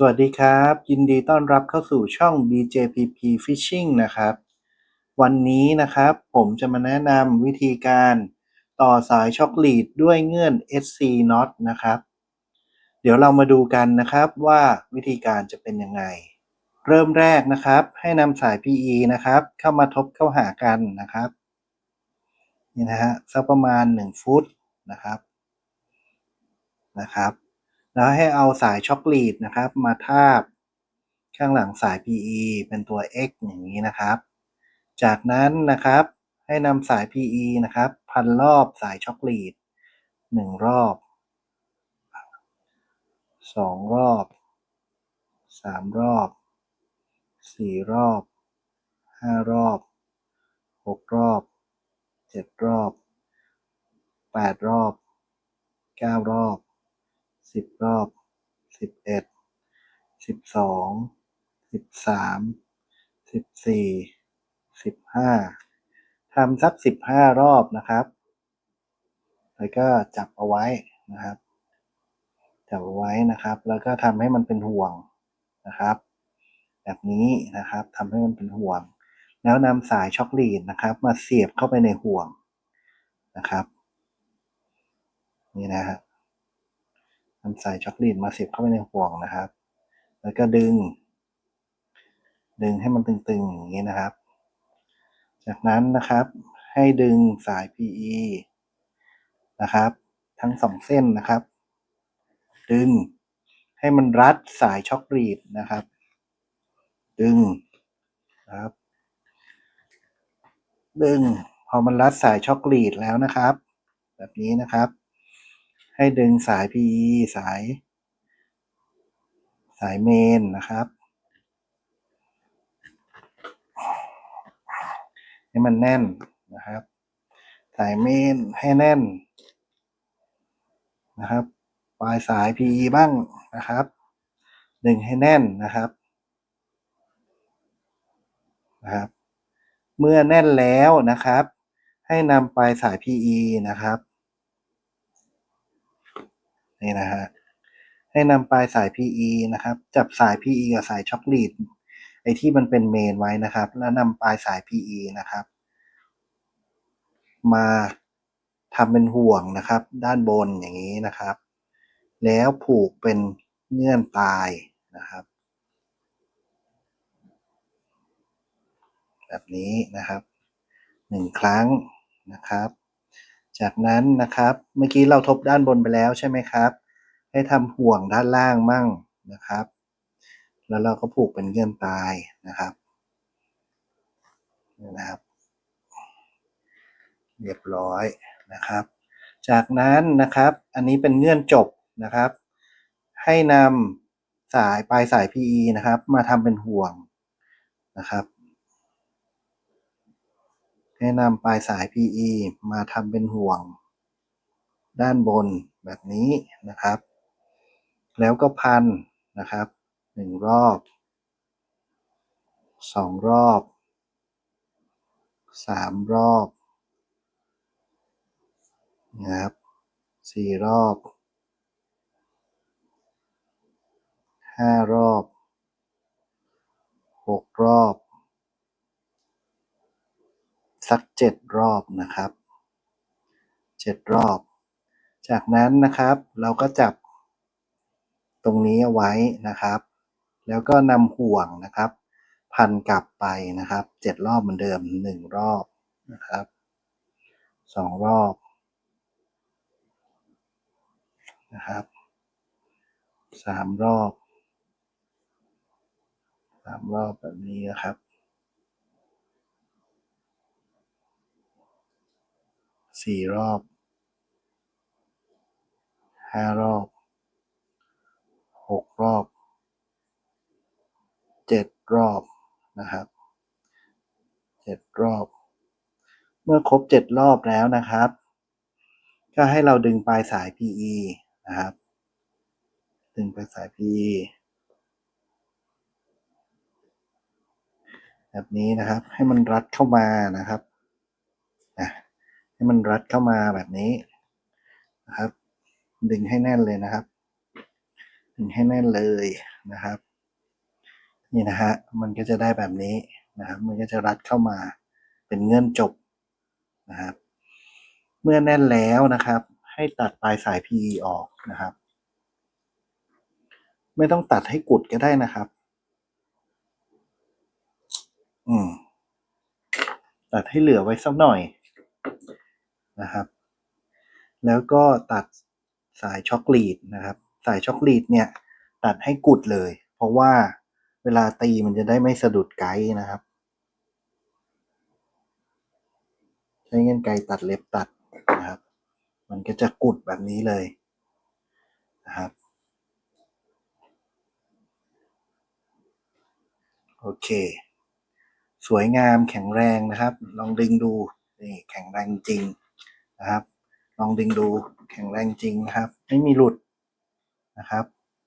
สวัสดีครับ ยินดีต้อนรับเข้าสู่ช่อง BJPP Fishing นะครับ วันนี้นะครับผมจะมาแนะนำวิธีการต่อสายช็อคลีดด้วยเงื่อน SC Knot นะครับ เดี๋ยวเรามาดูกันนะครับว่าวิธีการจะเป็นยังไง เริ่มแรกนะครับ ให้นำสาย PE นะครับ เข้ามาทบเข้าหากันนะครับนี่นะฮะสักประมาณ 1 ฟุตนะครับนะครับ แล้วให้เอาสายช็อคลีดนะครับ มาทาบข้างหลังสาย PE เป็นตัว X อย่างนี้นะครับ จากนั้นนะครับให้นำสาย PE นะครับ พันรอบสายช็อคลีดหนึ่งรอบสองรอบสามรอบสี่รอบห้ารอบหกรอบเจ็ดรอบแปดรอบเก้ารอบ สิบรอบสิบเอ็ดสิบสองสิบสามสิบสี่สิบห้าทำสักสิบห้ารอบนะครับ แล้วก็จับเอาไว้นะครับ จับเอาไว้นะครับ แล้วก็ทำให้มันเป็นห่วงนะครับ แบบนี้นะครับทำให้มันเป็นห่วง แล้วนำสายช็อคลีดนะครับ มาเสียบเข้าไปในห่วงนะครับ นี่นะฮะ นำสายช็อคลีดมาเสียบเข้าไปในห่วงนะครับ แล้วก็ดึง ดึงให้มันตึงๆอย่างนี้นะครับ จากนั้นนะครับ ให้ดึงสาย PE นะครับ ทั้งสองเส้นนะครับ ดึงให้มันรัดสายช็อคลีดนะครับ ดึงนะครับ ดึงพอมันรัดสายช็อคลีดแล้วนะครับ แบบนี้นะครับ ให้ดึงสาย PE สาย สายเมนนะครับให้มันแน่นนะครับ สายเมนให้แน่นนะครับ ปลายสาย PE บ้างนะครับ ดึงให้แน่นนะครับนะครับ เมื่อแน่นแล้วนะครับ ให้นำปลายสาย PE นะครับ นี่นะฮะให้นำปลายสาย PE นะครับ จับสาย PE กับสายช็อคลีดไอ้ที่มันเป็นเมนไว้นะครับ แล้วนำปลายสาย PE นะครับ มาทำเป็นห่วงนะครับ ด้านบนอย่างนี้นะครับ แล้วผูกเป็นเงื่อนปลายนะครับ แบบนี้นะครับหนึ่งครั้งนะครับ จากนั้นนะครับ เมื่อกี้เราทบด้านบนไปแล้วใช่ไหมครับ ให้ทำห่วงด้านล่างมั่งนะครับ แล้วเราก็ผูกเป็นเงื่อนปลายนะครับนะครับ เรียบร้อยนะครับ จากนั้นนะครับ อันนี้เป็นเงื่อนจบนะครับ ให้นำสายปลายสาย PE นะครับ มาทำเป็นห่วงนะครับ ให้นำปลายสาย PE มาทำเป็นห่วง ด้านบนแบบนี้นะครับ แล้วก็พันนะครับหนึ่งรอบสองรอบสามรอบนะครับสี่รอบห้ารอบหกรอบ สักเจ็ดรอบนะครับเจ็ดรอบ จากนั้นนะครับเราก็จับตรงนี้เอาไว้นะครับ แล้วก็นำห่วงนะครับ พันกลับไปนะครับเจ็ดรอบเหมือนเดิมหนึ่งรอบนะครับสองรอบนะครับสามรอบสามรอบแบบนี้นะครับ สี่รอบห้ารอบหกรอบเจ็ดรอบนะครับเจ็ดรอบ เมื่อครบเจ็ดรอบแล้วนะครับ ก็ให้เราดึงปลายสาย PE นะครับ ดึงปลายสาย PE แบบนี้นะครับให้มันรัดเข้ามานะครับ ให้มันรัดเข้ามาแบบนี้นะครับ ดึงให้แน่นเลยนะครับ ดึงให้แน่นเลยนะครับ นี่นะฮะมันก็จะได้แบบนี้นะครับ มันก็จะรัดเข้ามาเป็นเงื่อนจบนะครับ เมื่อแน่นแล้วนะครับ ให้ตัดปลายสาย PE ออกนะครับ ไม่ต้องตัดให้กุดก็ได้นะครับ อืมตัดให้เหลือไว้สักหน่อย นะครับ แล้วก็ตัดสายช็อกลีดนะครับ สายช็อกลีดเนี่ยตัดให้กุดเลย เพราะว่าเวลาตีมันจะได้ไม่สะดุดไกด์นะครับ ใช้เงินไกตัดเล็บตัดนะครับ มันก็จะกุดแบบนี้เลยนะครับโอเค สวยงามแข็งแรงนะครับ ลองดึงดูนี่แข็งแรงจริง นะครับ ลองดึงดูแข็งแรงจริงนะครับ ไม่มีหลุดนะครับ